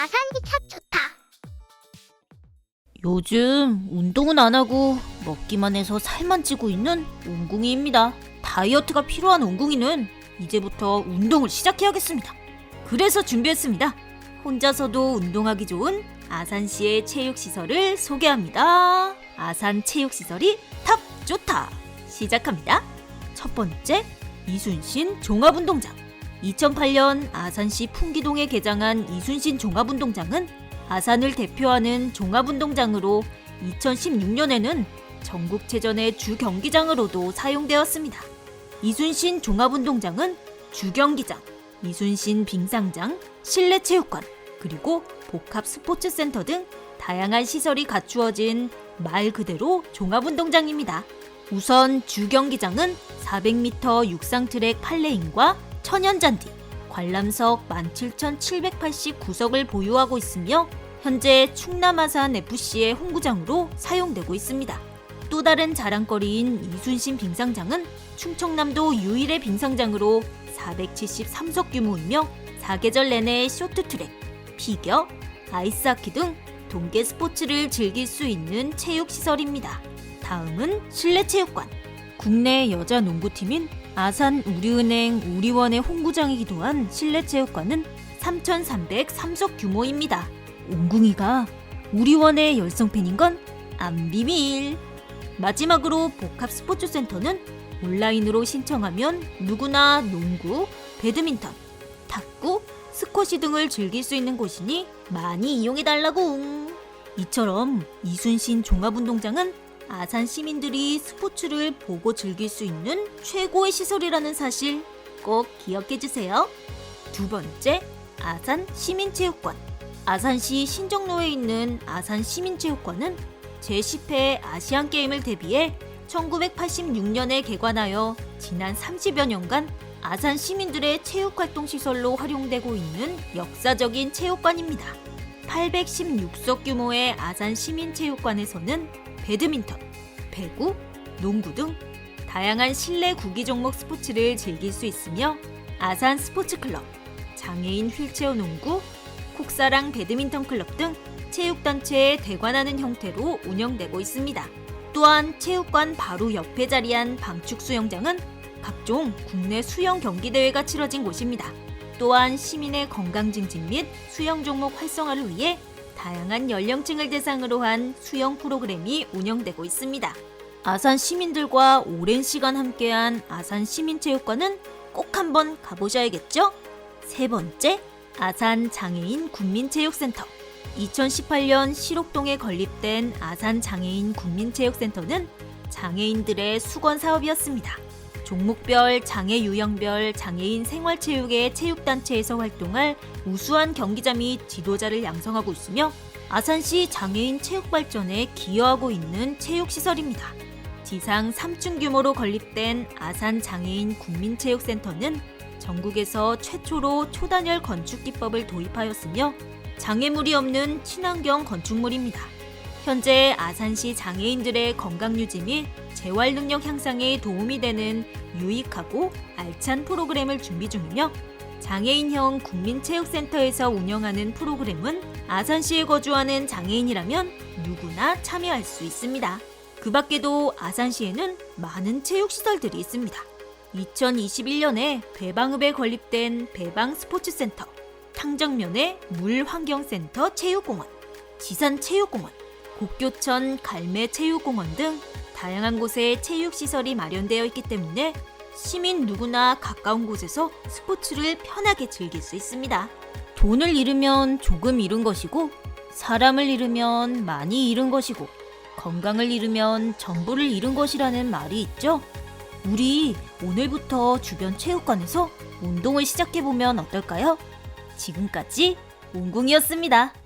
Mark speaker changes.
Speaker 1: 아산이 참 좋다.
Speaker 2: 요즘 운동은 안 하고 먹기만 해서 살만 찌고 있는 웅궁이입니다. 다이어트가 필요한 웅궁이는 이제부터 운동을 시작해야겠습니다. 그래서 준비했습니다. 혼자서도 운동하기 좋은 아산시의 체육시설을 소개합니다. 아산 체육시설이 탑 좋다. 시작합니다. 첫 번째, 이순신 종합운동장. 2008년 아산시 풍기동에 개장한 이순신 종합운동장은 아산을 대표하는 종합운동장으로 2016년에는 전국체전의 주 경기장으로도 사용되었습니다. 이순신 종합운동장은 주 경기장, 이순신 빙상장, 실내체육관, 그리고 복합 스포츠센터 등 다양한 시설이 갖추어진 말 그대로 종합운동장입니다. 우선 주 경기장은 400m 육상 트랙 8레인과 천연잔디, 관람석 17,789석을 보유하고 있으며 현재 충남 아산 FC의 홍구장으로 사용되고 있습니다. 또 다른 자랑거리인 이순신 빙상장은 충청남도 유일의 빙상장으로 473석 규모이며 사계절 내내 쇼트트랙, 피겨, 아이스하키 등 동계 스포츠를 즐길 수 있는 체육시설입니다. 다음은 실내체육관. 국내 여자 농구팀인 아산 우리은행 우리원의 홍구장이기도 한 실내체육관은 3,303석 규모입니다. 옹궁이가 우리원의 열성팬인 건 안 비밀. 마지막으로 복합 스포츠 센터는 온라인으로 신청하면 누구나 농구, 배드민턴, 탁구, 스쿼시 등을 즐길 수 있는 곳이니 많이 이용해 달라고. 이처럼 이순신 종합운동장은 아산 시민들이 스포츠를 보고 즐길 수 있는 최고의 시설이라는 사실 꼭 기억해 주세요. 두 번째, 아산 시민체육관. 아산시 신정로에 있는 아산 시민체육관은 제10회 아시안게임을 대비해 1986년에 개관하여 지난 30여 년간 아산 시민들의 체육활동 시설로 활용되고 있는 역사적인 체육관입니다. 816석 규모의 아산 시민체육관에서는 배드민턴, 배구, 농구 등 다양한 실내 구기 종목 스포츠를 즐길 수 있으며 아산 스포츠클럽, 장애인 휠체어 농구, 콕사랑 배드민턴 클럽 등 체육단체에 대관하는 형태로 운영되고 있습니다. 또한 체육관 바로 옆에 자리한 방축 수영장은 각종 국내 수영 경기 대회가 치러진 곳입니다. 또한 시민의 건강 증진 및 수영 종목 활성화를 위해 다양한 연령층을 대상으로 한 수영 프로그램이 운영되고 있습니다. 아산 시민들과 오랜 시간 함께한 아산 시민체육관은 꼭 한번 가보셔야겠죠? 세 번째, 아산 장애인 국민체육센터. 2018년 시록동에 건립된 아산 장애인 국민체육센터는 장애인들의 수건 사업이었습니다. 종목별, 장애 유형별 장애인 생활체육의 체육단체에서 활동할 우수한 경기자 및 지도자를 양성하고 있으며 아산시 장애인 체육 발전에 기여하고 있는 체육시설입니다. 지상 3층 규모로 건립된 아산 장애인 국민체육센터는 전국에서 최초로 초단열 건축 기법을 도입하였으며 장애물이 없는 친환경 건축물입니다. 현재 아산시 장애인들의 건강 유지 및 재활 능력 향상에 도움이 되는 유익하고 알찬 프로그램을 준비 중이며 장애인형 국민체육센터에서 운영하는 프로그램은 아산시에 거주하는 장애인이라면 누구나 참여할 수 있습니다. 그 밖에도 아산시에는 많은 체육시설들이 있습니다. 2021년에 배방읍에 건립된 배방 스포츠센터, 탕정면의 물환경센터 체육공원, 지산체육공원, 곡교천 갈매체육공원 등 다양한 곳에 체육시설이 마련되어 있기 때문에 시민 누구나 가까운 곳에서 스포츠를 편하게 즐길 수 있습니다. 돈을 잃으면 조금 잃은 것이고, 사람을 잃으면 많이 잃은 것이고, 건강을 잃으면 전부를 잃은 것이라는 말이 있죠? 우리 오늘부터 주변 체육관에서 운동을 시작해보면 어떨까요? 지금까지 웅궁이었습니다.